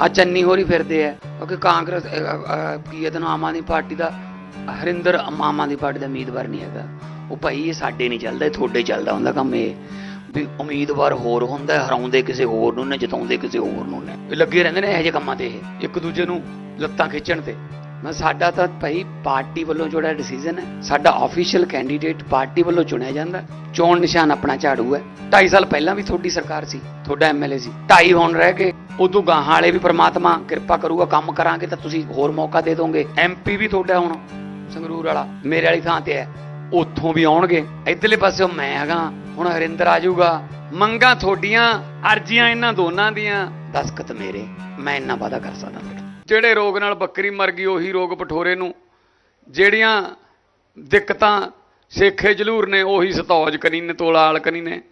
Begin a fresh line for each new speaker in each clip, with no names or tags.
ਆ ਚੰਨੀ ਹੋਰੀ ਫਿਰਦੇ ਆ, ਕਿਉਂਕਿ ਕਾਂਗਰਸ ਕੀ ਇਹਦਾ ਨਾਮ ਆਮ ਆਦਮੀ ਪਾਰਟੀ ਦਾ, ਹਰਿੰਦਰ ਆਮ ਆਦਮੀ ਪਾਰਟੀ ਦਾ ਉਮੀਦਵਾਰ ਨਹੀਂ ਹੈਗਾ। ਉਹ ਭਾਈ ਇਹ ਸਾਡੇ ਨਹੀਂ ਚੱਲਦਾ, ਇਹ ਤੁਹਾਡੇ ਚੱਲਦਾ ਹੁੰਦਾ ਕੰਮ ਇਹ। ਵੀ ਉਮੀਦਵਾਰ ਹੋਰ ਹੁੰਦਾ, ਹਰਾਉਂਦੇ ਕਿਸੇ ਹੋਰ ਨੂੰ, ਨੇ ਜਿਤਾਉਂਦੇ ਕਿਸੇ ਹੋਰ ਨੂੰ ਨੇ। ਲੱਗੇ ਰਹਿੰਦੇ ਨੇ ਇਹੋ ਜਿਹੇ ਕੰਮਾਂ ਤੇ ਇਹ, ਇੱਕ ਦੂਜੇ ਨੂੰ ਲੱਤਾਂ ਖਿੱਚਣ ਤੇ। ਮੈਂ ਸਾਡਾ ਤਾਂ ਭਾਈ ਪਾਰਟੀ ਵੱਲੋਂ ਜਿਹੜਾ ਡਿਸੀਜਨ ਹੈ, ਸਾਡਾ ਆਫੀਸ਼ੀਅਲ ਕੈਂਡੀਡੇਟ ਪਾਰਟੀ ਵੱਲੋਂ ਚੁਣਿਆ ਜਾਂਦਾ। ਚੋਣ ਨਿਸ਼ਾਨ ਆਪਣਾ ਝਾੜੂ ਹੈ। 2.5 ਸਾਲ ਪਹਿਲਾਂ ਵੀ ਤੁਹਾਡੀ ਸਰਕਾਰ ਸੀ, ਤੁਹਾਡਾ ਐਮਐਲਏ ਸੀ। 2.5 ਹੁਣ ਰਹਿ ਗਏ ਉਦੋਂ ਗਾਹਾਂ ਵਾਲੇ ਵੀ ਪ੍ਰਮਾਤਮਾ ਕਿਰਪਾ ਕਰੂਗਾ, ਕੰਮ ਕਰਾਂਗੇ ਤਾਂ ਤੁਸੀਂ ਹੋਰ ਮੌਕਾ ਦੇ ਦੋਗੇ। ਐਮਪੀ ਵੀ ਤੁਹਾਡਾ ਹੁਣ ਸੰਗਰੂਰ ਵਾਲਾ, ਮੇਰੇ ਵਾਲੀ ਥਾਂ ਤੇ ਹੈ। ਉੱਥੋਂ ਵੀ ਆਉਣਗੇ। ਇਧਰਲੇ ਪਾਸੇ ਮੈਂ ਹੈਗਾ, ਹੁਣ ਹਰਿੰਦਰ ਆ ਜਾਊਗਾ। ਮੰਗਾ ਤੁਹਾਡੀਆਂ, ਅਰਜ਼ੀਆਂ ਇਹਨਾਂ ਦੋਨਾਂ ਦੀਆਂ। ਦਸਖਤ ਮੇਰੇ, ਮੈਂ ਇੰਨਾ ਵਾਦਾ ਕਰ ਸਕਦਾ ਤੁਹਾਡੇ ਜਿਹੜੇ ਰੋਗ ਨਾਲ ਬੱਕਰੀ ਮਰ ਗਈ, ਉਹੀ ਰੋਗ ਪਠੋਰੇ ਨੂੰ। ਜਿਹੜੀਆਂ ਦਿੱਕਤਾਂ ਸੇਖੇ ਜਲੂਰ ਨੇ, ਉਹੀ ਸਤੌਜ ਕਨੀ ਨੇ, ਤੋਲਾਲ ਕਨੀ ਨੇ।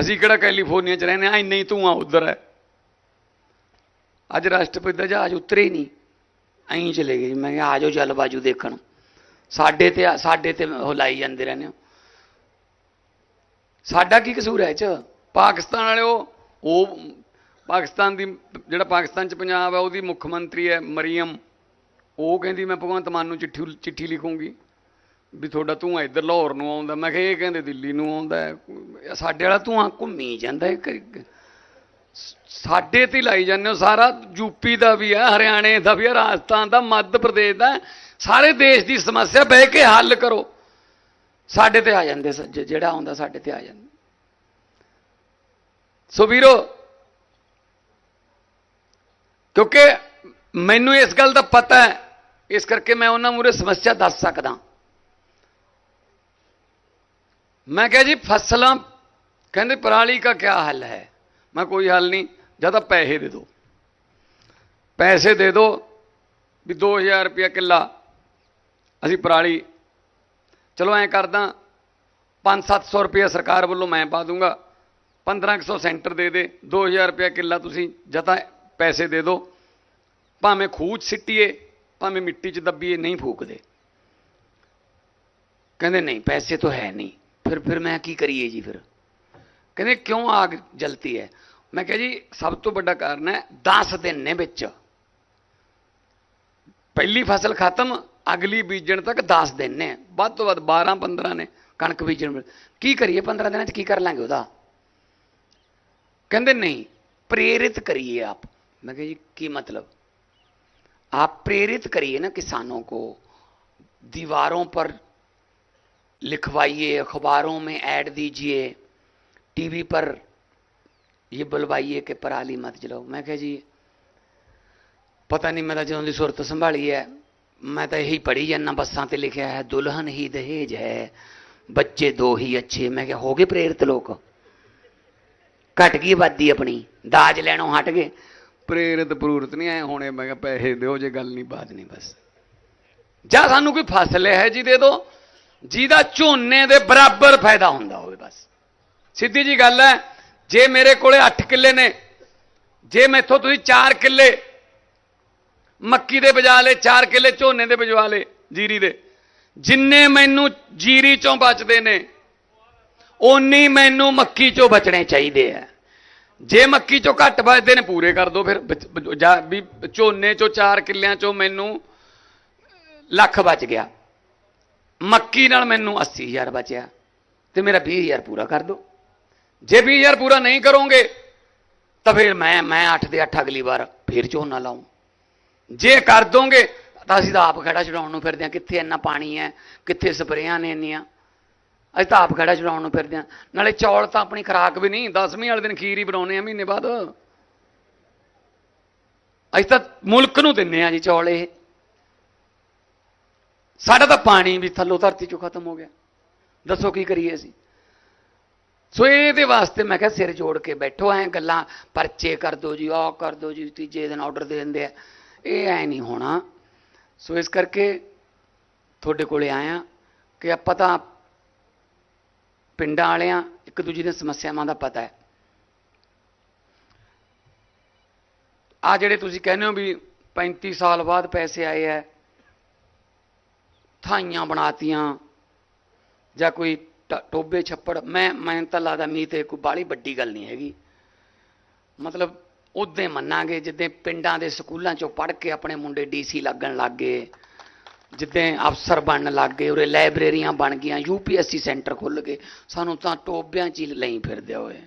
ਅਸੀਂ ਕਿਹੜਾ ਕੈਲੀਫੋਰਨੀਆ ਚ ਰਹਿੰਦੇ ਆ ਇੰਨਾ ਹੀ ਧੂਆਂ ਉਧਰ ਹੈ। ਅੱਜ ਰਾਸ਼ਟਰਪਤੀ ਦਾ ਜਹਾਜ਼ ਉਤਰੇ ਹੀ ਨਹੀਂ। ਐਂ ਚਲੇ ਗਏ ਜੀ। ਮੈਂ ਕਿਹਾ, ਆ ਜਾਓ ਜਲਵਾਯੂ ਦੇਖਣ। ਸਾਡੇ ਤੇ ਸਾਡੇ ਤੇ ਉਹ ਲਾਈ ਜਾਂਦੇ ਰਹਿੰਦੇ ਹੋ। ਸਾਡਾ ਕੀ ਕਸੂਰ ਹੈ ਇਹ ਚ? ਪਾਕਿਸਤਾਨ ਵਾਲੇ ਉਹ ਪਾਕਿਸਤਾਨ ਦੀ, ਜਿਹੜਾ ਪਾਕਿਸਤਾਨ ਚ ਪੰਜਾਬ ਹੈ, ਉਹਦੀ ਮੁੱਖ ਮੰਤਰੀ ਹੈ ਮਰੀਮ। ਉਹ ਕਹਿੰਦੀ, ਮੈਂ ਭਗਵੰਤ ਮਾਨ ਨੂੰ ਚਿੱਠੀ ਚਿੱਠੀ ਲਿਖੂੰਗੀ ਵੀ ਤੁਹਾਡਾ ਧੂੰਆਂ ਇੱਧਰ ਲਾਹੌਰ ਨੂੰ ਆਉਂਦਾ। ਮੈਂ ਕਿਹਾ, ਇਹ ਕਹਿੰਦੇ ਦਿੱਲੀ ਨੂੰ ਆਉਂਦਾ ਸਾਡੇ ਵਾਲਾ ਧੂੰਆਂ ਘੁੰਮੀ ਜਾਂਦਾ ਹੈ ਸਾਡੇ ਤੇ ਹੀ ਲਾਈ ਜਾਂਦੇ ਹੋ। ਸਾਰਾ ਯੂਪੀ ਦਾ ਵੀ ਹੈ, ਹਰਿਆਣੇ ਦਾ ਵੀ ਹੈ, ਰਾਜਸਥਾਨ ਦਾ, ਮੱਧ ਪ੍ਰਦੇਸ਼ ਦਾ ਸਾਰੇ ਦੇਸ਼ ਦੀ ਸਮੱਸਿਆ ਬਹਿ ਕੇ ਹੱਲ ਕਰੋ। ਸਾਡੇ ਤੇ ਆ ਜਾਂਦੇ ਸ- ਜਿਹੜਾ ਆਉਂਦਾ ਸਾਡੇ ਤੇ ਆ ਜਾਂਦਾ। ਸੋ ਵੀਰੋ ਕਿਉਂਕਿ ਮੈਨੂੰ ਇਸ ਗੱਲ ਦਾ ਪਤਾ ਹੈ, ਇਸ ਕਰਕੇ ਮੈਂ ਉਹਨਾਂ ਮੂਰੇ ਸਮੱਸਿਆ ਦੱਸ ਸਕਦਾ। ਮੈਂ ਕਿਹਾ ਜੀ, ਫਸਲਾਂ, ਕਹਿੰਦੇ ਪਰਾਲੀ ਦਾ ਕੀ ਹੱਲ ਹੈ? ਮੈਂ ਕੋਈ ਹੱਲ ਨਹੀਂ, ਜਾਂ ਤਾਂ ਪੈਸੇ ਦੇ ਦਿਓ ਪੈਸੇ ਦੇ ਦਿਓ ਵੀ 2000 ਰੁਪਇਆ ਕਿੱਲਾ ਅਸੀਂ ਪਰਾਲੀ। ਚਲੋ, ਐਂ ਕਰਦਾ 5-700 ਰੁਪਇਆ ਸਰਕਾਰ ਵੱਲੋਂ ਮੈਂ ਪਾ ਦੂੰਗਾ। 1500 ਸੈਂਟਰ ਦੇ ਦੇ 2000 ਰੁਪਇਆ ਕਿੱਲਾ ਤੁਸੀਂ ਜਾਂ ਤਾਂ ਪੈਸੇ ਦੇ ਦਿਓ ਭਾਵੇਂ ਖੂਚ ਸਿੱਟੀਏ, ਭਾਵੇਂ ਮਿੱਟੀ 'ਚ ਦੱਬੀਏ, ਨਹੀਂ ਫੂਕਦੇ। ਕਹਿੰਦੇ, ਨਹੀਂ, ਪੈਸੇ ਤਾਂ ਹੈ ਨਹੀਂ। ਫਿਰ ਫਿਰ ਮੈਂ ਕੀ ਕਰੀਏ ਜੀ ਫਿਰ? ਕਹਿੰਦੇ, ਕਿਉਂ ਆਗ ਜਲਤੀ ਹੈ? ਮੈਂ ਕਿਹਾ ਜੀ, ਸਭ ਤੋਂ ਵੱਡਾ ਕਾਰਨ ਹੈ 10 ਦਿਨ ਨੇ ਵਿੱਚ। ਪਹਿਲੀ ਫਸਲ ਖਤਮ, ਅਗਲੀ ਬੀਜਣ ਤੱਕ 10 ਦਿਨ ਨੇ। ਵੱਧ ਤੋਂ ਵੱਧ 12 15 ਨੇ ਕਣਕ ਬੀਜਣ ਵਿੱਚ ਕੀ ਕਰੀਏ 15 ਦਿਨਾਂ 'ਚ ਕੀ ਕਰ ਲਾਂਗੇ ਉਹਦਾ? ਕਹਿੰਦੇ, ਨਹੀਂ, ਪ੍ਰੇਰਿਤ ਕਰੀਏ ਆਪ। मैं जी की मतलब? आप प्रेरित करिए ना किसानों को, दीवारों पर लिखवाइए, अखबारों में ऐड दीजिए, टीवी पर ये बुलवाइए कि पराली मत जलाओ। मैं क्या जी, पता नहीं, मैं तो जो सुरत संभाली है। मैं तो यही पढ़ी जाना बसा ते लिखा है, दुल्हन ही दहेज है, बच्चे दो ही अच्छे। मैं क्या हो गए प्रेरित लोग? घट गई आबादी अपनी, दाज लैनो हट गए। ਪ੍ਰੇਰਿਤ ਪ੍ਰੂਰਤ ਨਹੀਂ ਆਏ ਹੋਣੇ। ਮੈਂ ਕਿਹਾ ਪੈਸੇ ਦਿਓ, ਜੇ ਗੱਲ ਨਹੀਂ ਬਾਤ ਨਹੀਂ, ਬਸ। ਜਾਂ ਸਾਨੂੰ ਕੋਈ ਫਸਲ ਹੈ ਜੀ ਦੇ ਦਿਓ ਜਿਹਦਾ ਝੋਨੇ ਦੇ ਬਰਾਬਰ ਫਾਇਦਾ ਹੁੰਦਾ ਹੋਵੇ ਬਸ। ਸਿੱਧੀ ਜੀ ਗੱਲ ਹੈ, ਜੇ ਮੇਰੇ ਕੋਲੇ 8 ਕਿੱਲੇ ਨੇ, ਜੇ ਮੈਥੋਂ ਤੁਸੀਂ 4 ਕਿੱਲੇ ਮੱਕੀ ਦੇ ਬਜਾ ਲੇ 4 ਕਿੱਲੇ ਝੋਨੇ ਦੇ ਬਜਵਾ ਲੇ ਜੀਰੀ ਦੇ, ਜਿੰਨੇ ਮੈਨੂੰ ਜੀਰੀ ਚੋਂ ਬਚਦੇ ਨੇ, ਓਨੀ ਮੈਨੂੰ ਮੱਕੀ ਚੋਂ ਬਚਣੇ ਚਾਹੀਦੇ ਆ। ਜੇ ਮੱਕੀ ਚੋਂ ਘੱਟ ਬਚਦੇ ਨੇ, ਪੂਰੇ ਕਰ ਦੋ ਫਿਰ। ਬਚ- ਜਾਂ ਵੀ ਝੋਨੇ ਚੋਂ 4 ਕਿੱਲਿਆਂ ਚੋਂ ਮੈਨੂੰ ਲੱਖ ਬਚ ਗਿਆ। ਮੱਕੀ ਨਾਲ ਮੈਨੂੰ 80000 ਬਚਿਆ। ਤੇ ਮੇਰਾ 20000 ਪੂਰਾ ਕਰ ਦੋ। ਜੇ 20000 ਪੂਰਾ ਨਹੀਂ ਕਰੋਗੇ, ਤਾਂ ਫਿਰ ਮੈਂ ਮੈਂ 8 ਦੇ 8 ਅਗਲੀ ਵਾਰ ਫਿਰ ਝੋਨਾ ਲਾਉਂ ਜੇ ਕਰ ਦੋਗੇ, ਤਾਂ ਅਸੀਂ ਤਾਂ ਆਪ ਖੜਾ ਛਡਾਉਣ ਨੂੰ ਫਿਰਦੇ ਹਾਂ, ਕਿੱਥੇ ਇੰਨਾ ਪਾਣੀ ਹੈ, ਕਿੱਥੇ ਸਪਰੇਆਂ ਨੇ ਇੰਨੀਆਂ। ਅਸੀਂ ਤਾਂ ਆਪ ਖੜਾ ਛਡਾਉਣ ਨੂੰ ਫਿਰਦੇ ਹਾਂ। ਨਾਲੇ ਚੌਲ ਤਾਂ ਆਪਣੀ ਖਰਾਕ ਵੀ ਨਹੀਂ 10ਵੀਂ ਵਾਲੇ ਦਿਨ ਖੀਰ ਹੀ ਬਣਾਉਨੇ ਆ ਮਹੀਨੇ ਬਾਅਦ। ਅਸੀਂ ਤਾਂ ਮੁਲਕ ਨੂੰ ਦਿੰਨੇ ਆ ਜੀ ਚੌਲ ਇਹ। ਸਾਡਾ ਤਾਂ ਪਾਣੀ ਵੀ ਥੱਲੋਂ ਧਰਤੀ ਚੋਂ ਖਤਮ ਹੋ ਗਿਆ। ਦੱਸੋ ਕੀ ਕਰੀਏ ਅਸੀਂ? ਸੋ ਇਹਦੇ ਵਾਸਤੇ ਮੈਂ ਕਿਹਾ ਸਿਰ ਜੋੜ ਕੇ ਬੈਠੋ, ਐ ਗੱਲਾਂ ਪਰਚੇ ਕਰ ਦੋ ਜੀ, ਆਹ ਕਰ ਦੋ ਜੀ, ਤੀਜੇ ਦਿਨ ਆਰਡਰ ਦੇ ਦਿੰਦੇ ਆ। ਇਹ ਐ ਨਹੀਂ ਹੋਣਾ। ਸੋ ਇਸ ਕਰਕੇ ਤੁਹਾਡੇ ਕੋਲੇ ਆਇਆ ਕਿ ਆਪਾਂ ਤਾਂ ਪਿੰਡਾਂ ਵਾਲਿਆਂ ਇੱਕ ਦੂਜੇ ਦੀਆਂ ਸਮੱਸਿਆਵਾਂ ਦਾ ਪਤਾ ਹੈ। ਆ ਜਿਹੜੇ ਤੁਸੀਂ ਕਹਿੰਦੇ ਹੋ ਵੀ 35 ਸਾਲ ਬਾਅਦ ਪੈਸੇ ਆਏ ਐ ਥਾਈਆਂ ਬਣਾਤੀਆਂ ਜਾਂ ਕੋਈ ਟ- ਟੋਬੇ ਛੱਪੜ, ਮੈਂ ਮੈਂ ਤਾਂ ਲੱਗਦਾ ਮੀਤ ਇਹ ਕੋਈ ਬਾਲੀ ਵੱਡੀ ਗੱਲ ਨਹੀਂ ਹੈਗੀ। ਮਤਲਬ ਉਦੋਂ ਮੰਨਾਂਗੇ, ਜਿੱਦਾਂ ਪਿੰਡਾਂ ਦੇ ਸਕੂਲਾਂ ਚੋਂ ਪੜ੍ਹ ਕੇ ਆਪਣੇ ਮੁੰਡੇ ਡੀਸੀ ਲੱਗਣ ਲੱਗ ਗਏ। ਜਿੱਦਾਂ ਅਫਸਰ ਬਣਨ ਲੱਗ ਗਏ, ਉਰੇ ਲਾਇਬ੍ਰੇਰੀਆਂ ਬਣ ਗਈਆਂ, ਯੂਪੀਐਸਸੀ ਸੈਂਟਰ ਖੁੱਲ ਗਏ, ਸਾਨੂੰ ਤਾਂ ਟੋਬਿਆਂ 'ਚ ਹੀ ਲਈ ਫਿਰਦੇ ਹੋਏ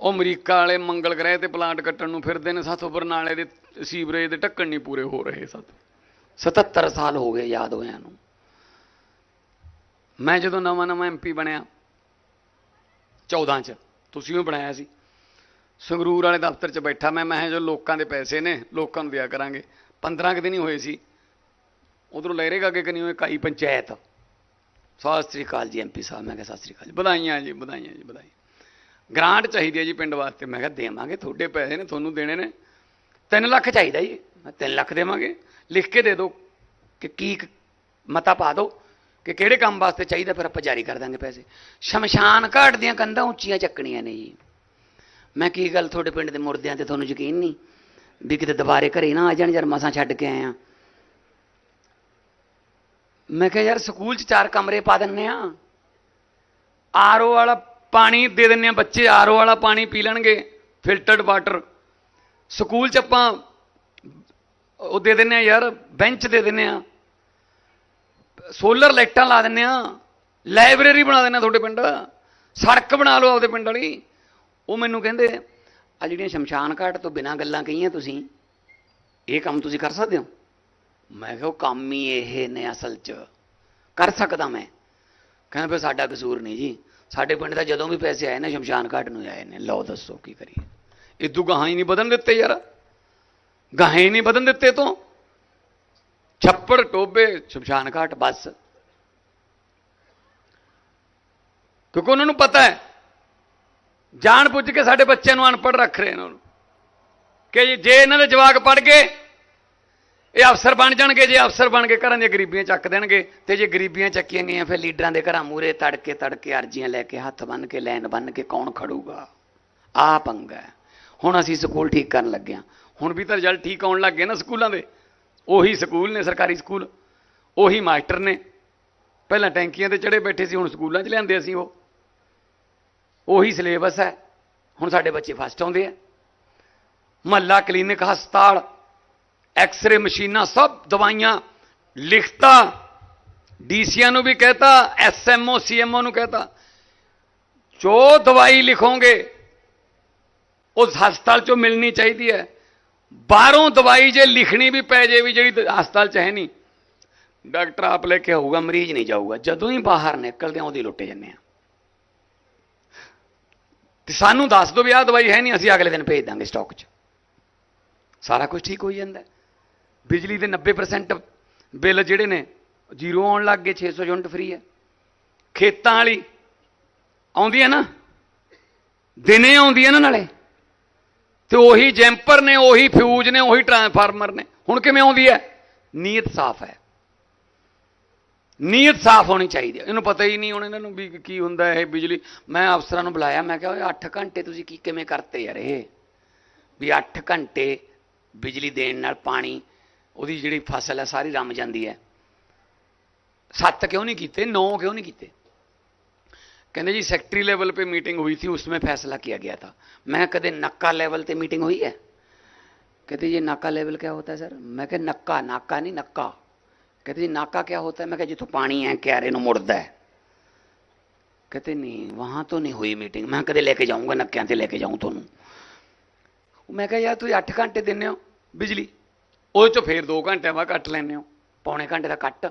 ਉਹ ਅਮਰੀਕਾ ਵਾਲੇ ਮੰਗਲ ਗ੍ਰਹਿ ਤੇ ਪਲਾਂਟ ਕੱਟਣ ਨੂੰ ਫਿਰਦੇ ਨੇ ਸਾਥੋਂ ਬਰਨਾਲੇ ਦੇ ਸੀਵਰੇਜ ਦੇ ਢੱਕਣ ਨਹੀਂ ਪੂਰੇ ਹੋ ਰਹੇ ਸਾਥੋਂ
77 ਸਾਲ ਹੋ ਗਏ ਯਾਦ ਹੋਇਆਂ ਨੂੰ।
ਮੈਂ ਜਦੋਂ ਨਵਾਂ ਨਵਾਂ ਐਮਪੀ ਬਣਿਆ 14 ਚ, ਤੁਸੀਂ ਵੀ ਬਣਾਇਆ ਸੀ। ਸੰਗਰੂਰ ਵਾਲੇ ਦਫ਼ਤਰ 'ਚ ਬੈਠਾ ਮੈਂ ਮੈਂ ਕਿਹਾ ਜੋ ਲੋਕਾਂ ਦੇ ਪੈਸੇ ਨੇ, ਲੋਕਾਂ ਨੂੰ ਦਿਆ ਕਰਾਂਗੇ। 15 ਕੁ ਦਿਨ ਹੀ ਹੋਏ ਸੀ। ਉਧਰੋਂ ਲਹਿਰੇਗਾ ਅੱਗੇ ਕਨੀ ਹੋਏ ਇਕਾਈ ਪੰਚਾਇਤ।
ਸਤਿ ਸ੍ਰੀ ਅਕਾਲ ਜੀ ਐਮਪੀ ਸਾਹਿਬ, ਮੈਂ ਕਿਹਾ ਸਤਿ ਸ੍ਰੀ ਅਕਾਲ ਜੀ।
ਵਧਾਈਆਂ ਜੀ ਵਧਾਈਆਂ ਜੀ ਵਧਾਈ ਗ੍ਰਾਂਟ ਚਾਹੀਦੀ ਹੈ ਜੀ ਪਿੰਡ ਵਾਸਤੇ।
ਮੈਂ ਕਿਹਾ ਦੇਵਾਂਗੇ, ਤੁਹਾਡੇ ਪੈਸੇ ਨੇ, ਤੁਹਾਨੂੰ ਦੇਣੇ ਨੇ। 3 ਲੱਖ ਚਾਹੀਦਾ ਜੀ। ਮੈਂ 3 ਲੱਖ ਦੇਵਾਂਗੇ। ਲਿਖ ਕੇ ਦੇ ਦਿਓ ਕਿ ਕੀ ਮਤਾ ਪਾ ਦਿਓ ਕਿ ਕਿਹੜੇ ਕੰਮ ਵਾਸਤੇ ਚਾਹੀਦਾ, ਫਿਰ ਆਪਾਂ ਜਾਰੀ ਕਰ ਦਾਂਗੇ ਪੈਸੇ। ਸ਼ਮਸ਼ਾਨ ਘਾਟ ਦੀਆਂ ਕੰਧਾਂ ਉੱਚੀਆਂ ਚੱਕਣੀਆਂ ਨੇ ਜੀ। ਮੈਂ ਕੀ ਗੱਲ ਤੁਹਾਡੇ ਪਿੰਡ ਦੇ ਮੁਰਦਿਆਂ ਤੇ ਤੁਹਾਨੂੰ ਯਕੀਨ ਨਹੀਂ? ਵੀ ਕਿਤੇ ਦੁਬਾਰੇ ਘਰੇ ਨਾ ਆ ਜਾਣ, ਯਾਰ ਮਸਾਂ ਛੱਡ ਕੇ ਆਏ ਆ। ਮੈਂ ਕਿਹਾ, ਯਾਰ ਸਕੂਲ 'ਚ ਚਾਰ ਕਮਰੇ ਪਾ ਦਿੰਨੇ ਆ।
ਆਰਓ ਵਾਲਾ ਪਾਣੀ ਦੇ ਦਿੰਨੇ ਆ ਬੱਚੇ, ਆਰਓ ਵਾਲਾ ਪਾਣੀ ਪੀ ਲੈਣਗੇ, ਫਿਲਟਰਡ ਵਾਟਰ। ਸਕੂਲ 'ਚ ਆਪਾਂ ਉਹ ਦੇ ਦਿੰਨੇ ਆ ਯਾਰ, ਬੈਂਚ ਦੇ ਦਿੰਨੇ ਆ। ਸੋਲਰ ਲਾਈਟਾਂ ਲਾ ਦਿੰਨੇ ਆ। ਲਾਇਬ੍ਰੇਰੀ ਬਣਾ ਦਿੰਨੇ ਆ ਤੁਹਾਡੇ ਪਿੰਡ। ਸੜਕ ਬਣਾ ਲਓ ਆਪਦੇ ਪਿੰਡ ਵਾਲੀ।
ਉਹ ਮੈਨੂੰ ਕਹਿੰਦੇ ਆ ਜਿਹੜੀਆਂ ਸ਼ਮਸ਼ਾਨ ਘਾਟ ਤੋਂ ਬਿਨਾਂ ਗੱਲਾਂ ਕਹੀਆਂ ਤੁਸੀਂ, ਇਹ ਕੰਮ ਤੁਸੀਂ ਕਰ ਸਕਦੇ ਹੋ? ਮੈਂ ਕਿਹਾ ਉਹ ਕੰਮ ਹੀ ਇਹ ਨੇ ਅਸਲ 'ਚ। ਕਰ ਸਕਦਾ ਮੈਂ। ਕਹਿੰਦਾ ਫਿਰ ਸਾਡਾ ਕਸੂਰ ਨਹੀਂ ਜੀ। ਸਾਡੇ ਪਿੰਡ ਦਾ ਜਦੋਂ ਵੀ ਪੈਸੇ ਆਏ ਨੇ, ਸ਼ਮਸ਼ਾਨ ਘਾਟ ਨੂੰ ਆਏ ਨੇ। ਲਓ ਦੱਸੋ ਕੀ ਕਰੀਏ।
ਇਦੂ ਗਾਹਾਂ ਹੀ ਨਹੀਂ ਵਧਣ ਦਿੱਤੇ ਯਾਰ। ਗਾਹਾਂ ਹੀ ਨਹੀਂ ਵਧਣ ਦਿੱਤੇ ਤੋਂ। ਛੱਪੜ, ਟੋਬੇ,
ਸ਼ਮਸ਼ਾਨ ਘਾਟ, ਬਸ।
ਕਿਉਂਕਿ ਉਹਨਾਂ ਨੂੰ ਪਤਾ ਹੈ ਜਾਣ ਬੁੱਝ ਕੇ ਸਾਡੇ ਬੱਚਿਆਂ ਨੂੰ ਅਨਪੜ੍ਹ ਰੱਖ ਰਹੇ ਨੇ ਉਹਨੂੰ। ਕਿ ਜੇ ਇਹਨਾਂ ਦੇ ਜਵਾਕ ਪੜ ਗਏ, ਇਹ ਅਫਸਰ ਬਣ ਜਾਣਗੇ, ਜੇ ਅਫਸਰ ਬਣ ਕੇ ਘਰਾਂ ਦੀਆਂ ਗਰੀਬੀਆਂ ਚੱਕ ਦੇਣਗੇ,
ਤੇ ਜੇ ਗਰੀਬੀਆਂ ਚੱਕੀਆਂ ਗਈਆਂ ਫਿਰ ਲੀਡਰਾਂ ਦੇ ਘਰਾਂ ਮੂਰੇ ਤੜਕੇ ਤੜਕੇ ਅਰਜ਼ੀਆਂ ਲੈ ਕੇ ਹੱਥ ਬੰਨ ਕੇ ਲੈਣ ਬੰਨ ਕੇ ਕੌਣ ਖੜੂਗਾ? ਆ ਪੰਗਾ ਹੁਣ ਅਸੀਂ ਸਕੂਲ ਠੀਕ ਕਰਨ ਲੱਗੇ ਹਾਂ।
ਹੁਣ ਵੀ ਤਾਂ ਰਿਜ਼ਲਟ ਠੀਕ ਆਉਣ ਲੱਗ ਗਏ ਨਾ ਸਕੂਲਾਂ ਦੇ। ਉਹੀ ਸਕੂਲ ਨੇ, ਸਰਕਾਰੀ ਸਕੂਲ। ਉਹੀ ਮਾਸਟਰ ਨੇ। ਪਹਿਲਾਂ ਟੈਂਕੀਆਂ ਤੇ ਚੜੇ ਬੈਠੇ ਸੀ, ਹੁਣ ਸਕੂਲਾਂ 'ਚ ਲਿਆਂਦੇ ਅਸੀਂ ਉਹ।
ਉਹੀ ਸਿਲੇਬਸ ਹੈ। ਹੁਣ ਸਾਡੇ ਬੱਚੇ ਫਸਟ ਆਉਂਦੇ ਆ। ਮਹੱਲਾ ਕਲੀਨਿਕ ਹਸਪਤਾਲ
ਐਕਸ-ਰੇ ਮਸ਼ੀਨਾਂ, ਸਭ ਦਵਾਈਆਂ, ਲਿਖਤਾ। ਡੀਸੀਆਂ ਨੂੰ ਵੀ ਕਹਤਾ ਐਸਐਮਓ ਸੀਐਮਓ ਨੂੰ ਕਹਤਾ। ਜੋ ਦਵਾਈ ਲਿਖੋਗੇ, ਉਸ ਹਸਪਤਾਲ ਚੋਂ ਮਿਲਣੀ ਚਾਹੀਦੀ ਹੈ। ਬਾਹਰੋਂ ਦਵਾਈ ਜੇ ਲਿਖਣੀ ਵੀ ਪੈ ਜੇ ਵੀ ਜਿਹੜੀ ਹਸਪਤਾਲ ਚ ਹੈ ਨਹੀਂ, ਡਾਕਟਰ ਆਪ ਲੈ ਕੇ ਆਊਗਾ,
ਮਰੀਜ਼ ਨਹੀਂ ਜਾਊਗਾ। ਜਦੋਂ ਹੀ ਬਾਹਰ ਨਿਕਲਦੇ ਆ, ਉਹਦੀ ਲੁੱਟੇ ਜੰਨੇ ਆ।
ਤੇ ਸਾਨੂੰ ਦੱਸ ਦਿਓ ਵੀ ਆਹ ਦਵਾਈ ਹੈ ਨਹੀਂ, ਅਸੀਂ
ਅਗਲੇ ਦਿਨ ਭੇਜ ਦਾਂਗੇ ਸਟਾਕ 'ਚ। ਸਾਰਾ ਕੁਝ ਠੀਕ ਹੋਈ ਜਾਂਦਾ।
ਬਿਜਲੀ ਦੇ 90% ਬਿੱਲ ਜਿਹੜੇ ਨੇ,
ਜ਼ੀਰੋ ਆਉਣ ਲੱਗ ਗਏ 600 ਯੂਨਿਟ ਫ੍ਰੀ ਹੈ।
ਖੇਤਾਂ ਵਾਲੀ ਆਉਂਦੀ ਹੈ ਨਾ?
ਦਿਨੇ ਆਉਂਦੀ ਹੈ ਨਾ ਨਾਲੇ।
ਤੇ ਉਹੀ ਜੈਂਪਰ ਨੇ, ਉਹੀ ਫਿਊਜ਼ ਨੇ, ਉਹੀ ਟਰਾਂਸਫਾਰਮਰ ਨੇ। ਹੁਣ ਕਿਵੇਂ ਆਉਂਦੀ ਹੈ?
ਨੀਅਤ ਸਾਫ਼ ਹੈ। ਨੀਅਤ ਸਾਫ਼ ਹੋਣੀ ਚਾਹੀਦੀ ਹੈ
ਇਹਨੂੰ ਪਤਾ ਹੀ ਨਹੀਂ ਹੁਣ ਇਹਨਾਂ ਨੂੰ ਵੀ ਕੀ ਹੁੰਦਾ ਇਹ ਬਿਜਲੀ
ਮੈਂ ਅਫਸਰਾਂ ਨੂੰ ਬੁਲਾਇਆ ਮੈਂ ਕਿਹਾ ਓਏ 8 ਘੰਟੇ ਤੁਸੀਂ ਕੀ ਕਿਵੇਂ ਕਰਤੇ ਯਾਰ ਇਹ ਵੀ 8 ਘੰਟੇ ਬਿਜਲੀ ਦੇਣ ਨਾਲ ਪਾਣੀ ਉਹਦੀ ਜਿਹੜੀ ਫਸਲ ਹੈ ਸਾਰੀ ਰਮ ਜਾਂਦੀ ਹੈ ਸੱਤ ਕਿਉਂ ਨਹੀਂ ਕੀਤੇ 9 क्यों नहीं ਕੀਤੇ
ਕਹਿੰਦੇ ਜੀ ਸੈਕਟਰੀ ਲੈਵਲ पे मीटिंग हुई थी उसमें
उसमें फैसला किया गया था मैं कदे नक्का लेवल पे मीटिंग हुई है कहते ये नाका लेवल क्या होता है सर मैं कह नक्का नाका नहीं नक्का ਕਹਿੰਦੇ ਜੀ, ਨਾਕਾ ਕਿਆ होता है मैं कहा जितों पानी है क्यारे ਨੂੰ ਮੁੜਦਾ ਹੈ। ਨਹੀਂ नहीं ਤੋਂ ਨਹੀਂ ਹੋਈ ਮੀਟਿੰਗ। ਮੈਂ ਕਦੇ ਲੈ ਕੇ ਜਾਊਂਗਾ, ਨੱਕਿਆਂ ਤੇ ਲੈ ਕੇ ਜਾਊਂ ਤੁਹਾਨੂੰ। ਮੈਂ ਕਿਹਾ, ਯਾਰ, ਤੁਸੀਂ 8 ਘੰਟੇ ਦਿੰਨੇ ਹੋ ਬਿਜਲੀ।
ਉਹਦੇ ਚੋਂ ਫੇਰ 2 ਘੰਟੇ ਮੈਂ ਕੱਟ ਲੈਨੇ ਹੋ।
ਪੌਣੇ ਘੰਟੇ ਦਾ ਕੱਟ,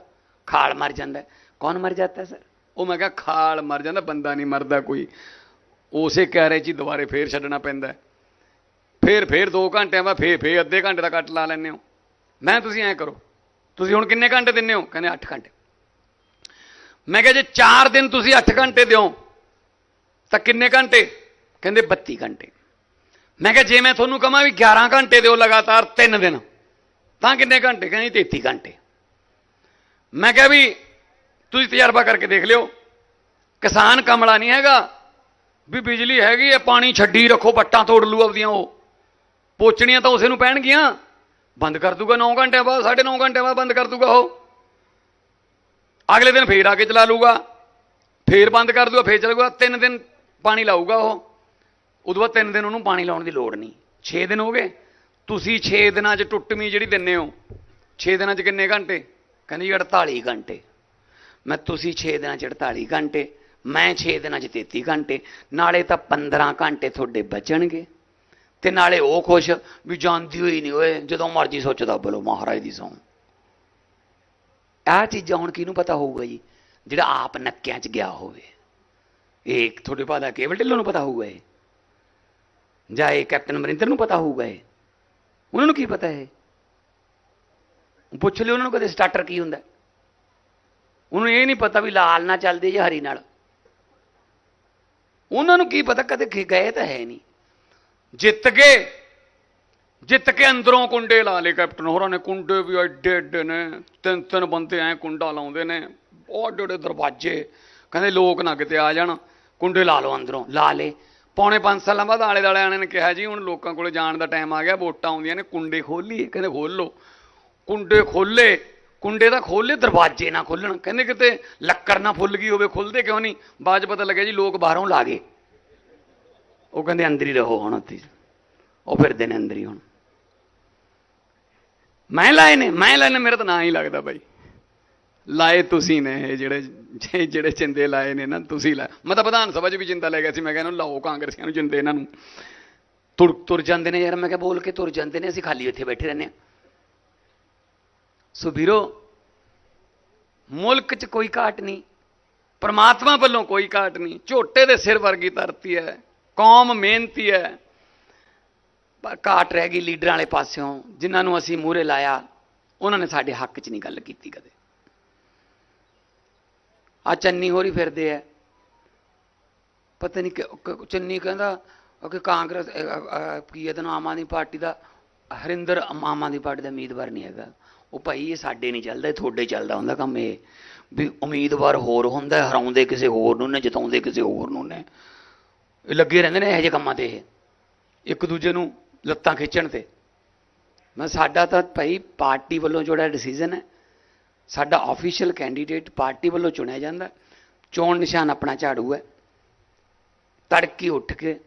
ਖਾਲ ਮਰ ਜਾਂਦਾ ਕੌਣ ਮਰ ਜਾਂਦਾ ਸਰ?
ਉਹ ਮੈਂ ਕਿਹਾ, ਖਾਲ ਮਰ ਜਾਂਦਾ, ਬੰਦਾ ਨਹੀਂ ਮਰਦਾ ਕੋਈ। ਉਸੇ ਕਹਰੇ 'ਚ ਹੀ ਦੁਬਾਰੇ ਫੇਰ ਛੱਡਣਾ ਪੈਂਦਾ ਫੇਰ ਫੇਰ 2 ਘੰਟੇ ਮੈਂ ਫੇਰ ਫੇਰ ਅੱਧੇ ਘੰਟੇ ਦਾ ਕੱਟ ਲਾ ਲੈਨੇ ਹੋ। ਮੈਂ ਤੁਸੀਂ ਐਂ ਕਰੋ। ਤੁਸੀਂ ਹੁਣ ਕਿੰਨੇ ਘੰਟੇ ਦਿੰਦੇ ਹੋ? ਕਹਿੰਦੇ 8 ਘੰਟੇ। ਮੈਂ ਕਿਹਾ ਜੇ 4 ਦਿਨ ਤੁਸੀਂ 8 ਘੰਟੇ ਦਿਓ, ਤਾਂ ਕਿੰਨੇ ਘੰਟੇ? ਕਹਿੰਦੇ 32 ਘੰਟੇ। ਮੈਂ ਕਿਹਾ ਜੇ ਮੈਂ ਤੁਹਾਨੂੰ ਕਹਾਂ ਵੀ 11 ਘੰਟੇ ਦਿਓ ਲਗਾਤਾਰ 3 ਦਿਨ, ਤਾਂ ਕਿੰਨੇ ਘੰਟੇ? ਕਹਿੰਦੇ 33 ਘੰਟੇ। ਮੈਂ ਕਿਹਾ ਵੀ ਤੁਸੀਂ ਤਜਰਬਾ ਕਰਕੇ ਦੇਖ ਲਿਓ, ਕਿਸਾਨ ਕਮਲਾ ਨਹੀਂ ਹੈਗਾ, ਵੀ ਬਿਜਲੀ ਹੈਗੀ ਹੈ, ਪਾਣੀ ਛੱਡੀ ਰੱਖੋ ਪੱਟਾਂ ਤੋੜ ਲੂ ਆਪਦੀਆਂ ਉਹ। ਪੋਚਣੀਆਂ ਤਾਂ ਉਸੇ ਨੂੰ ਪੈਣਗੀਆਂ। ਬੰਦ ਕਰ ਦੂਗਾ 9 ਘੰਟਿਆਂ ਬਾਅਦ 9.5 ਘੰਟਿਆਂ ਬਾਅਦ ਬੰਦ ਕਰ ਦੂਗਾ ਉਹ। ਅਗਲੇ ਦਿਨ ਫੇਰ ਆ ਕੇ ਚਲਾ ਲੂਗਾ ਫੇਰ ਬੰਦ ਕਰ ਦੂਗਾ, ਫੇਰ ਚਲਾਊਗਾ ਤਿੰਨ ਦਿਨ ਪਾਣੀ ਲਾਊਗਾ ਉਹ। ਉਦੋਂ ਬਾਅਦ ਤਿੰਨ ਦਿਨ ਉਹਨੂੰ ਪਾਣੀ ਲਾਉਣ ਦੀ ਲੋੜ ਨਹੀਂ। 6 ਦਿਨ ਹੋ ਗਏ। ਤੁਸੀਂ 6 ਦਿਨਾਂ 'ਚ ਟੁੱਟਵੀਂ ਜਿਹੜੀ ਦਿੰਨੇ ਹੋ। 6 ਦਿਨਾਂ 'ਚ ਕਿੰਨੇ ਘੰਟੇ?
ਕਹਿੰਦੀ ਜੀ 48 ਘੰਟੇ। ਮੈਂ ਤੁਸੀਂ 6 ਦਿਨਾਂ ਚ 48 ਘੰਟੇ, ਮੈਂ 6 ਦਿਨਾਂ ਚ 33 ਘੰਟੇ, ਨਾਲੇ ਤਾਂ 15 ਘੰਟੇ ਤੁਹਾਡੇ ਬਚਣਗੇ। ਤੇ ਨਾਲੇ ਉਹ ਖੁਸ਼ ਵੀ ਜਾਂਦੀ ਹੋਈ ਨਹੀਂ, ਓਏ, ਜਦੋਂ ਮਰਜ਼ੀ ਸੋਚਦਾ ਬੋਲੋ ਮਹਾਰਾਜ ਦੀ ਸੌਂ। ਆਹ ਚੀਜ਼ਾਂ ਹੁਣ ਕਿਹਨੂੰ ਪਤਾ ਹੋਊਗਾ ਜੀ? ਜਿਹੜਾ ਆਪ ਨੱਕਿਆਂ ਚ ਗਿਆ ਹੋਵੇ। ਇਹ ਤੁਹਾਡੇ ਪਤਾ ਕੇਵਲ ਢਿੱਲੋਂ ਨੂੰ ਪਤਾ ਹੋਊਗਾ ਇਹ। ਜਾਂ ਇਹ ਕੈਪਟਨ ਅਮਰਿੰਦਰ ਨੂੰ ਪਤਾ ਹੋਊਗਾ ਇਹ। ਉਹਨਾਂ ਨੂੰ ਕੀ ਪਤਾ ਹੈ ਪੁੱਛ ਲਿਓ ਉਹਨਾਂ ਨੂੰ ਕਦੇ ਸਟਾਰਟਰ ਕੀ ਹੁੰਦਾ। ਉਹਨੂੰ ਇਹ ਨਹੀਂ ਪਤਾ ਵੀ ਲਾਲ ਨਾਲ ਚੱਲਦੇ ਜਾਂ ਹਰੀ ਨਾਲ। ਉਹਨਾਂ ਨੂੰ ਕੀ ਪਤਾ ਕਦੇ ਗਏ ਤਾਂ ਹੈ ਨਹੀਂ।
ਜਿੱਤ ਗਏ। ਜਿੱਤ ਕੇ ਅੰਦਰੋਂ ਕੁੰਡੇ ਲਾ ਲਏ ਕੈਪਟਨ। ਹੋਰਾਂ ਨੇ ਕੁੰਡੇ ਵੀ ਐਡੇ ਐਡੇ ਨੇ। ਤਿੰਨ ਤਿੰਨ ਬੰਦੇ ਐ ਕੁੰਡਾ ਲਾਉਂਦੇ ਨੇ। ਬਹੁਤ ਏਡੇ ਦਰਵਾਜ਼ੇ। ਕਹਿੰਦੇ ਲੋਕ ਨਾ ਕਿਤੇ ਆ ਜਾਣ।
ਕੁੰਡੇ ਲਾ ਲਓ ਅੰਦਰੋਂ। ਲਾ ਲੇ
ਪੌਣੇ 5 ਸਾਲਾਂ ਬਾਅਦ ਆਲੇ ਦਾਲੇ ਆਣੇ ਨੇ ਕਿਹਾ ਜੀ, ਹੁਣ ਲੋਕਾਂ ਕੋਲੇ ਜਾਣ ਦਾ ਟਾਈਮ ਆ ਗਿਆ। ਵੋਟਾਂ ਆਉਂਦੀਆਂ ਨੇ। ਕੁੰਡੇ ਖੋਲੀਏ। ਕਹਿੰਦੇ ਖੋਲ। ਲਓ ਕੁੰਡੇ ਖੋਲੇ। ਕੁੰਡੇ ਤਾਂ ਖੋਲੇ, ਦਰਵਾਜ਼ੇ ਨਾ ਖੋਲਣ। ਕਹਿੰਦੇ ਕਿਤੇ ਲੱਕੜ ਨਾ ਫੁੱਲ ਗਈ ਹੋਵੇ। ਖੁੱਲਦੇ ਕਿਉਂ ਨਹੀਂ? ਬਾਅਦ 'ਚ ਪਤਾ ਲੱਗਿਆ ਜੀ, ਲੋਕ
ਬਾਹਰੋਂ ਲਾ ਗਏ। ਉਹ ਕਹਿੰਦੇ ਅੰਦਰ ਹੀ ਰਹੋ ਹੁਣ ਉੱਥੇ। ਉਹ ਫਿਰਦੇ ਨੇ ਅੰਦਰ ਹੀ ਹੁਣ।
ਮੈਂ ਲਾਏ ਨੇ, ਮੈਂ ਲਾਏ ਨੇ, ਮੇਰਾ ਤਾਂ ਨਾਂ ਹੀ ਲੱਗਦਾ ਬਾਈ। ਲਾਏ ਤੁਸੀਂ ਨੇ ਇਹ ਜਿਹੜੇ ਜਿਹੜੇ ਚਿੰਦੇ ਲਾਏ ਨੇ ਨਾ, ਤੁਸੀਂ ਲਾਏ। ਮੈਂ ਤਾਂ ਵਿਧਾਨ ਸਭਾ 'ਚ ਵੀ ਚਿੰਤਾ ਲੈ ਗਿਆ ਸੀ, ਮੈਂ ਕਹਿੰਦਾ ਲਾਓ, ਕਾਂਗਰਸੀਆਂ ਨੂੰ ਚਿੰਦੇ ਇਹਨਾਂ ਨੂੰ।
ਤੁਰ ਤੁਰ ਜਾਂਦੇ ਨੇ ਯਾਰ, ਮੈਂ ਕਿਹਾ ਬੋਲ ਕੇ ਤੁਰ ਜਾਂਦੇ ਨੇ, ਅਸੀਂ ਖਾਲੀ ਇੱਥੇ ਬੈਠੇ ਰਹਿੰਦੇ ਹਾਂ। ਸੋ ਵੀਰੋ, ਮੁਲਕ 'ਚ ਕੋਈ ਘਾਟ ਨਹੀਂ,
ਪਰਮਾਤਮਾ ਵੱਲੋਂ ਕੋਈ ਘਾਟ ਨਹੀਂ, ਝੋਟੇ ਦੇ ਸਿਰ ਵਰਗੀ ਧਰਤੀ ਹੈ। ਕੌਮ ਮਿਹਨਤੀ ਹੈ।
ਪਰ ਘਾਟ ਰਹਿ ਗਈ ਲੀਡਰਾਂ ਵਾਲੇ ਪਾਸਿਓਂ, ਜਿਨ੍ਹਾਂ ਨੂੰ ਅਸੀਂ ਮੂਹਰੇ ਲਾਇਆ, ਉਹਨਾਂ ਨੇ ਸਾਡੇ ਹੱਕ 'ਚ ਨਹੀਂ ਗੱਲ ਕੀਤੀ ਕਦੇ। ਆ ਚੰਨੀ ਹੋਰੀ ਫਿਰਦੇ ਐ ਪਤਾ ਨਹੀਂ ਕਿ- ਚੰਨੀ ਕਹਿੰਦਾ ਕਿ ਕਾਂਗਰਸ ਕੀ ਇਹਦਾ ਨਾਮ ਆਮ ਆਦਮੀ ਪਾਰਟੀ ਦਾ, ਹਰਿੰਦਰ ਆਮ ਆਦਮੀ ਪਾਰਟੀ ਦਾ ਉਮੀਦਵਾਰ ਨਹੀਂ ਹੈਗਾ। ਉਹ ਭਾਈ ਇਹ ਸਾਡੇ ਨਹੀਂ ਚੱਲਦਾ, ਇਹ ਤੁਹਾਡੇ ਚੱਲਦਾ ਹੁੰਦਾ ਕੰਮ ਇਹ। ਵੀ ਉਮੀਦਵਾਰ ਹੋਰ ਹੁੰਦਾ, ਹਰਾਉਂਦੇ ਕਿਸੇ ਹੋਰ ਨੂੰ ਨੇ ਜਿਤਾਉਂਦੇ ਕਿਸੇ ਹੋਰ ਨੂੰ ਨੇ। ਲੱਗੇ ਰਹਿੰਦੇ ਨੇ ਇਹੋ ਜਿਹੇ ਕੰਮਾਂ ਤੇ ਇਹ। ਇੱਕ ਦੂਜੇ ਨੂੰ ਲੱਤਾਂ ਖਿੱਚਣ ਤੇ। ਮੈਂ ਸਾਡਾ ਤਾਂ ਭਾਈ ਪਾਰਟੀ ਵੱਲੋਂ ਜਿਹੜਾ ਡਿਸੀਜਨ ਹੈ, ਸਾਡਾ ਆਫੀਸ਼ੀਅਲ ਕੈਂਡੀਡੇਟ ਪਾਰਟੀ ਵੱਲੋਂ ਚੁਣਿਆ ਜਾਂਦਾ। ਚੋਣ ਨਿਸ਼ਾਨ ਆਪਣਾ ਝਾੜੂ ਹੈ। ਤੜਕੀ ਉੱਠ ਕੇ,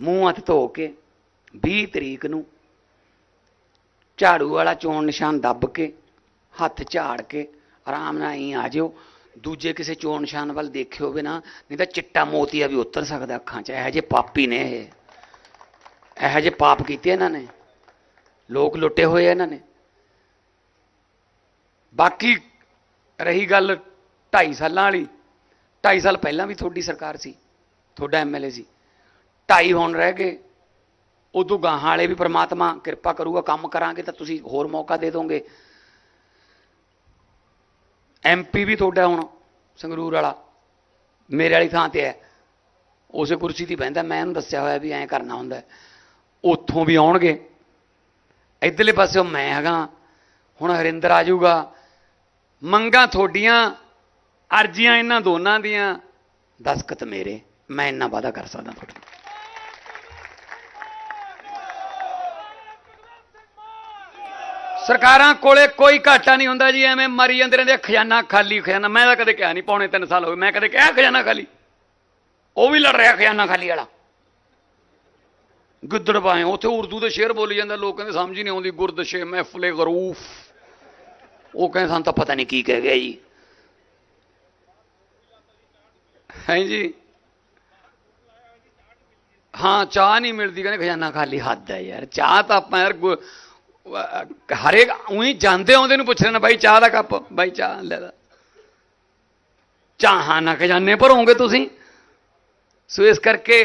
ਮੂੰਹ ਹੱਥ ਧੋ ਕੇ 20 ਤਰੀਕ ਨੂੰ ਝਾੜੂ ਵਾਲਾ ਚੋਣ ਨਿਸ਼ਾਨ ਦੱਬ ਕੇ, ਹੱਥ ਝਾੜ ਕੇ, ਆਰਾਮ ਨਾਲ ਹੀ ਆ ਜਿਓ। ਦੂਜੇ ਕਿਸੇ ਚੋਣ ਨਿਸ਼ਾਨ ਵੱਲ ਦੇਖਿਓ ਵੀ ਨਾ, ਨਹੀਂ ਤਾਂ ਚਿੱਟਾ ਮੋਤੀਆ ਵੀ ਉਤਰ ਸਕਦਾ ਅੱਖਾਂ 'ਚ। ਇਹੋ ਜਿਹੇ ਪਾਪੀ ਨੇ ਇਹ। ਇਹੋ ਜਿਹੇ ਪਾਪ ਕੀਤੇ ਇਹਨਾਂ ਨੇ। ਲੋਕ ਲੁੱਟੇ ਹੋਏ ਇਹਨਾਂ ਨੇ। ਬਾਕੀ ਰਹੀ ਗੱਲ 2.5 ਸਾਲਾਂ ਵਾਲੀ। 2.5 ਸਾਲ ਪਹਿਲਾਂ ਵੀ ਤੁਹਾਡੀ ਸਰਕਾਰ ਸੀ, ਤੁਹਾਡਾ ਐਮਐਲਏ ਸੀ। 2.5 ਹੁਣ ਰਹਿ ਗਏ। ਉਦੋਂ ਗਾਹਾਂ ਵਾਲੇ ਵੀ ਪ੍ਰਮਾਤਮਾ ਕਿਰਪਾ ਕਰੂਗਾ, ਕੰਮ ਕਰਾਂਗੇ ਤਾਂ ਤੁਸੀਂ ਹੋਰ ਮੌਕਾ ਦੇ ਦੋਗੇ। ਐਮਪੀ ਵੀ ਤੁਹਾਡਾ ਹੁਣ ਸੰਗਰੂਰ ਵਾਲਾ, ਮੇਰੇ ਵਾਲੀ ਥਾਂ ਤੇ ਹੈ। ਉਸੇ ਕੁਰਸੀ ਤੇ ਹੀ ਬਹਿੰਦਾ, ਮੈਂ ਇਹਨੂੰ ਦੱਸਿਆ ਹੋਇਆ ਵੀ ਐਂ ਕਰਨਾ ਹੁੰਦਾ ਉੱਥੋਂ ਵੀ ਆਉਣਗੇ। ਇਧਰਲੇ ਪਾਸਿਓਂ ਮੈਂ ਹੈਗਾ, ਹੁਣ ਹਰਿੰਦਰ ਆ ਜਾਊਗਾ। ਮੰਗਾਂ ਤੁਹਾਡੀਆਂ, ਅਰਜ਼ੀਆਂ ਇਹਨਾਂ ਦੋਨਾਂ ਦੀਆਂ। ਦਸਖਤ ਮੇਰੇ, ਮੈਂ ਇੰਨਾ ਵਾਅਦਾ ਕਰ ਸਕਦਾ ਤੁਹਾਡੇ
ਸਰਕਾਰਾਂ ਕੋਲੇ ਕੋਈ ਘਾਟਾ ਨਹੀਂ ਹੁੰਦਾ ਜੀ, ਐਵੇਂ ਮਰੀ ਜਾਂਦੇ ਰਹਿੰਦੇ ਖਜ਼ਾਨਾ ਖਾਲੀ, ਖਜ਼ਾਨਾ। ਮੈਂ ਤਾਂ ਕਦੇ ਕਿਹਾ ਨਹੀਂ, ਪੌਣੇ 3 ਸਾਲ ਹੋ ਗਏ, ਮੈਂ ਕਦੇ ਕਿਹਾ ਖਜ਼ਾਨਾ ਖਾਲੀ।
ਉਹ ਵੀ ਲੜ ਰਿਹਾ ਖਜ਼ਾਨਾ ਖਾਲੀ ਵਾਲਾ।
ਗਿੱਦੜ ਪਾਏ ਉੱਥੇ ਉਰਦੂ ਦੇ ਸ਼ੇਰ ਬੋਲੀ ਜਾਂਦਾ, ਲੋਕ ਕਹਿੰਦੇ ਸਮਝ ਹੀ ਨਹੀਂ ਆਉਂਦੀ ਗੁਰਦਸ਼ੇ ਮਹਿਫਲੇ ਗਰੂਫ।
ਉਹ ਕਹਿੰਦੇ ਸਾਨੂੰ ਤਾਂ ਪਤਾ ਨਹੀਂ ਕੀ ਕਹਿ ਗਿਆ ਜੀ।
ਹੈ ਜੀ?
ਹਾਂ, ਚਾਹ ਨਹੀਂ ਮਿਲਦੀ, ਕਹਿੰਦੇ ਖਜ਼ਾਨਾ ਖਾਲੀ ਹੱਦ ਹੈ ਯਾਰ, ਚਾਹ ਤਾਂ ਆਪਾਂ ਯਾਰ ਹਰੇਕ ਉਹੀ ਜਾਂਦੇ ਆਉਂਦੇ ਨੂੰ ਪੁੱਛ ਲੈਣਾ, ਬਾਈ ਚਾਹ ਦਾ ਕੱਪ, ਬਾਈ ਚਾਹ ਲੈ ਦਾ ਚਾਹਾਂ ਨਾ ਖਜ਼ਾਨੇ ਭਰੋਗੇ ਤੁਸੀਂ। ਸੋ ਇਸ ਕਰਕੇ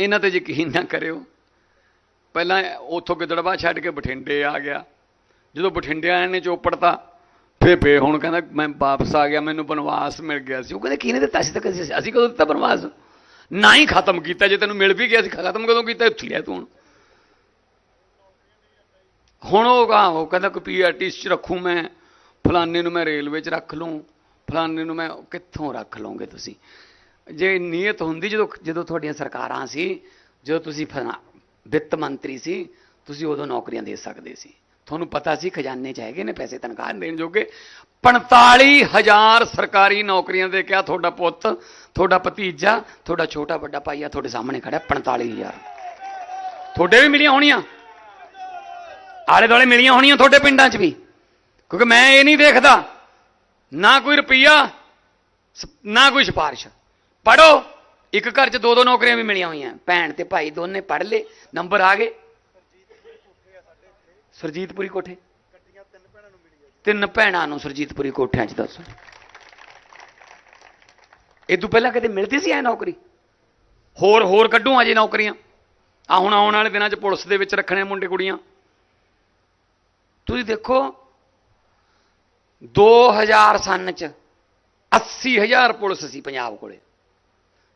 ਇਹਨਾਂ ਤੇ ਯਕੀਨ ਨਾ ਕਰਿਓ। ਪਹਿਲਾਂ ਉੱਥੋਂ ਗਿੱਦੜਵਾ ਛੱਡ ਕੇ ਬਠਿੰਡੇ ਆ ਗਿਆ। ਜਦੋਂ ਬਠਿੰਡੇ ਆਏ ਨੇ ਚੋਪੜਤਾ ਫੇ ਫੇ ਹੁਣ ਕਹਿੰਦਾ, ਮੈਂ ਵਾਪਸ ਆ ਗਿਆ, ਮੈਨੂੰ ਬਨਵਾਸ ਮਿਲ ਗਿਆ ਸੀ।
ਉਹ ਕਹਿੰਦੇ, ਕਿਹਨੇ ਦਿੱਤਾ ਸੀ ਤਾਂ ਅਸੀਂ ਕਦੋਂ ਦਿੱਤਾ ਬਨਵਾਸ?
ਨਾ ਹੀ ਖਤਮ ਕੀਤਾ, ਜੇ ਤੈਨੂੰ ਮਿਲ ਵੀ ਗਿਆ ਸੀ, ਖਤਮ ਕਦੋਂ ਕੀਤਾ? ਉੱਥੇ ਹੀ ਤੂੰ ਹੁਣ
ਹੁਣ ਉਹ ਗਾ, ਉਹ ਕਹਿੰਦਾ ਕੋਈ ਪੀਆਰਟੀ ਚ ਰੱਖੂ ਮੈਂ, ਫਲਾਣੇ ਨੂੰ ਮੈਂ ਰੇਲਵੇ ਚ ਰੱਖ ਲੂੰ, ਫਲਾਣੇ ਨੂੰ ਮੈਂ ਕਿੱਥੋਂ ਰੱਖ ਲਓਗੇ ਤੁਸੀਂ? ਜੇ ਨੀਅਤ ਹੁੰਦੀ ਜਦੋਂ ਜਦੋਂ ਤੁਹਾਡੀਆਂ ਸਰਕਾਰਾਂ ਸੀ, ਜਦੋਂ ਤੁਸੀਂ ਫਲਾ- ਵਿੱਤ ਮੰਤਰੀ ਸੀ, ਤੁਸੀਂ ਉਦੋਂ ਨੌਕਰੀਆਂ ਦੇ ਸਕਦੇ ਸੀ।
ਤੁਹਾਨੂੰ ਪਤਾ ਸੀ ਖਜ਼ਾਨੇ 'ਚ ਹੈਗੇ ਨੇ ਪੈਸੇ ਤਨਖਾਹ ਦੇਣ ਜੋਗੇ? 45000 ਸਰਕਾਰੀ ਨੌਕਰੀਆਂ ਦੇ ਕਿਹਾ ਤੁਹਾਡਾ ਪੁੱਤ, ਤੁਹਾਡਾ ਭਤੀਜਾ, ਤੁਹਾਡਾ ਛੋਟਾ ਵੱਡਾ ਭਾਈ ਆ, ਤੁਹਾਡੇ ਸਾਹਮਣੇ ਖੜਾ 45000 ਤੁਹਾਡੇ ਵੀ ਮਿਲੀਆਂ ਹੋਣੀਆਂ? ਆਲੇ ਦੁਆਲੇ ਮਿਲੀਆਂ ਹੋਣੀਆਂ ਤੁਹਾਡੇ ਪਿੰਡਾਂ 'ਚ ਵੀ। ਕਿਉਂਕਿ ਮੈਂ ਇਹ ਨਹੀਂ ਦੇਖਦਾ, ਨਾ ਕੋਈ ਰੁਪਈਆ ਸ- ਨਾ ਕੋਈ ਸਿਫਾਰਿਸ਼। ਪੜੋ ਇੱਕ ਘਰ 'ਚ ਦੋ ਦੋ ਨੌਕਰੀਆਂ ਵੀ ਮਿਲੀਆਂ ਹੋਈਆਂ। ਭੈਣ ਤੇ ਭਾਈ ਦੋਨੇ ਪੜ ਲਏ, ਨੰਬਰ ਆ ਗਏ। ਸਰਜੀਤਪੁਰੀ ਕੋਠੇ। ਤਿੰਨ ਭੈਣਾਂ ਨੂੰ ਸਰਜੀਤਪੁਰੀ ਕੋਠਿਆਂ 'ਚ ਦੱਸੋ। ਇਹ ਤੋਂ ਪਹਿਲਾਂ ਕਦੇ ਮਿਲਦੀ ਸੀ ਐ ਨੌਕਰੀ? ਹੋਰ ਹੋਰ ਕੱਢੂ ਅਜੇ ਨੌਕਰੀਆਂ। ਆ ਹੁਣ ਆਉਣ ਵਾਲੇ ਦਿਨਾਂ 'ਚ ਪੁਲਿਸ ਦੇ ਵਿੱਚ ਰੱਖਣੇ ਮੁੰਡੇ ਕੁੜੀਆਂ ਤੁਸੀਂ ਦੇਖੋ 2000 ਸਨ 'ਚ 80000 ਪੁਲਿਸ ਸੀ ਪੰਜਾਬ ਕੋਲੇ।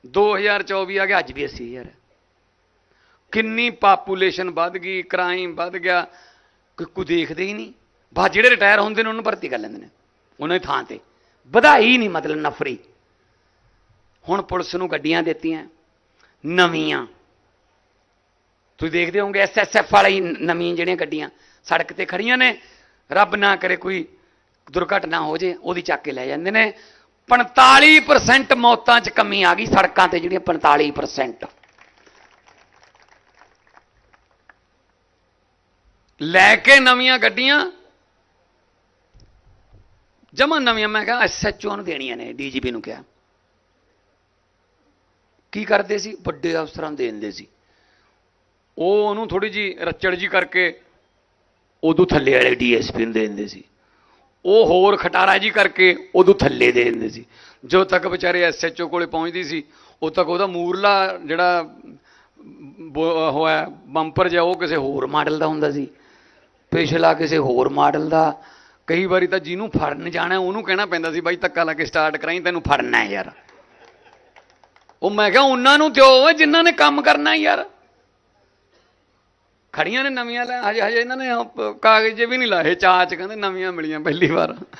2024 ਆ ਗਿਆ, ਅੱਜ ਵੀ 80000 ਹੈ। ਕਿੰਨੀ ਪਾਪੂਲੇਸ਼ਨ ਵੱਧ ਗਈ ਕ੍ਰਾਈਮ ਵੱਧ ਗਿਆ, ਕੋਈ ਕੋਈ ਦੇਖਦੇ ਹੀ ਨਹੀਂ। ਬਾ ਜਿਹੜੇ ਰਿਟਾਇਰ ਹੁੰਦੇ ਨੇ, ਉਹਨੂੰ ਭਰਤੀ ਕਰ ਲੈਂਦੇ ਨੇ। ਉਹਨਾਂ ਦੀ ਥਾਂ ਤੇ। ਵਧਾਈ ਨਹੀਂ, ਮਤਲਬ ਨਫਰੀ। ਹੁਣ ਪੁਲਿਸ ਨੂੰ ਗੱਡੀਆਂ ਦਿੱਤੀਆਂ, ਨਵੀਆਂ। ਤੁਸੀਂ ਦੇਖਦੇ ਹੋਵੋਗੇ ਐਸਐਸਐਫ ਵਾਲੀ ਨਵੀਆਂ ਜਿਹੜੀਆਂ ਗੱਡੀਆਂ ਸੜਕ ਤੇ ਖੜੀਆਂ ਨੇ, ਰੱਬ ਨਾ ਕਰੇ ਕੋਈ ਦੁਰਘਟਨਾ ਹੋ ਜੇ, ਉਹਦੀ ਚੱਕ ਕੇ ਲੈ ਜਾਂਦੇ ਨੇ। 45% ਮੌਤਾਂ 'ਚ ਕਮੀ ਆ ਗਈ ਸੜਕਾਂ ਤੇ ਜਿਹੜੀਆਂ 45% ਲੈ ਕੇ ਨਵੀਆਂ ਗੱਡੀਆਂ, ਜਮਾ ਨਵੀਆਂ, ਮੈਂ ਕਿਹਾ ਐਸਐਚਓ ਨੂੰ ਦੇਣੀਆਂ ਨੇ ਡੀਜੀਪੀ ਨੂੰ ਕਿਹਾ। ਕੀ ਕਰਦੇ ਸੀ? ਵੱਡੇ ਅਫਸਰਾਂ ਨੂੰ ਦੇ ਦਿੰਦੇ ਸੀ। ਉਹ ਉਹਨੂੰ ਥੋੜੀ ਜੀ ਰੱਚੜ ਜੀ ਕਰਕੇ ਉਦੋਂ ਥੱਲੇ ਵਾਲੇ ਡੀਐਸਪੀ ਨੂੰ ਦੇ ਦਿੰਦੇ ਸੀ। ਉਹ ਹੋਰ ਖਟਾਰਾ ਜੀ ਕਰਕੇ ਉਦੋਂ ਥੱਲੇ ਦੇ ਦਿੰਦੇ ਸੀ। ਜਦੋਂ ਤੱਕ ਵਿਚਾਰੇ ਐਸਐਚਓ ਕੋਲੇ ਪਹੁੰਚਦੀ ਸੀ, ਉਦੋਂ ਤੱਕ ਉਹਦਾ ਮੂਰਲਾ ਜਿਹੜਾ ਬ- ਹੋਇਆ ਬੰਪਰ ਜਿਹਾ, ਉਹ ਕਿਸੇ ਹੋਰ ਮਾਡਲ ਦਾ ਹੁੰਦਾ ਸੀ। ਪਿਛਲਾ ਕਿਸੇ ਹੋਰ ਮਾਡਲ ਦਾ। ਕਈ ਵਾਰੀ ਤਾਂ ਜਿਹਨੂੰ ਫੜਨ ਜਾਣਾ, ਉਹਨੂੰ ਕਹਿਣਾ ਪੈਂਦਾ ਸੀ, ਬਾਈ, ਧੱਕਾ ਲਾ ਕੇ ਸਟਾਰਟ ਕਰਾਈ, ਤੈਨੂੰ ਫੜਨਾ ਹੈ ਯਾਰ। ਉਹ ਮੈਂ ਕਿਹਾ, ਉਹਨਾਂ ਨੂੰ ਦਿਓ ਓਏ, ਜਿਨ੍ਹਾਂ ਨੇ ਕੰਮ ਕਰਨਾ ਯਾਰ। ਖੜੀਆਂ ਨੇ ਨਵੀਆਂ ਲੈ ਹਜੇ ਹਜੇ ਇਹਨਾਂ ਨੇ ਕਾਗਜ਼ ਵੀ ਨਹੀਂ ਲਾਏ ਚਾਚ ਕਹਿੰਦੇ ਨਵੀਆਂ ਮਿਲੀਆਂ ਪਹਿਲੀ ਵਾਰ।